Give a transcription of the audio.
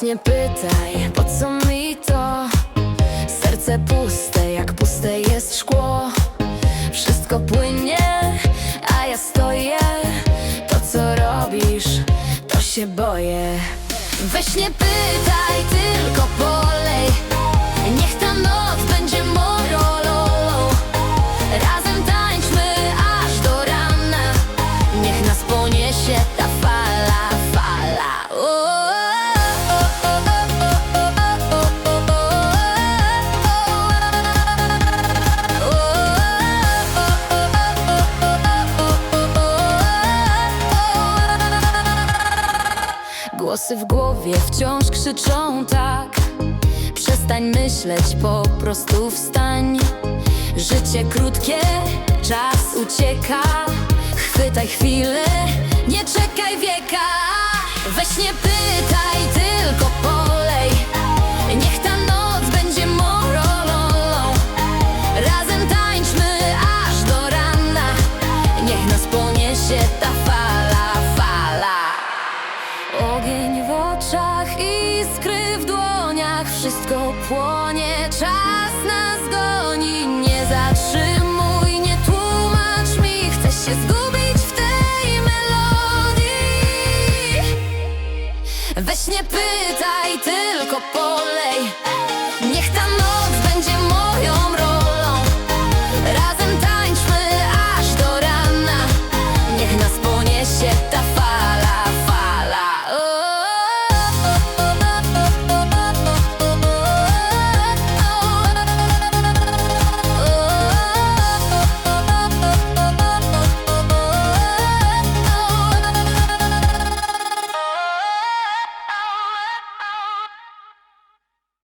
Weź nie pytaj, po co mi to? Serce puste, jak puste jest szkło. Wszystko płynie, a ja stoję. To co robisz, to się boję. Weź nie pytaj, tylko polej. Niech ta noc Głosy w głowie wciąż krzyczą tak. Przestań myśleć, po prostu wstań. Życie krótkie, czas ucieka. Chwytaj chwilę, nie czekaj wieka. Weź nie pytaj, Wszystko płonie, czas nas goni. Nie zatrzymuj, nie tłumacz mi. Chcesz się zgubić w tej melodii? Weź nie pytaj, tylko polej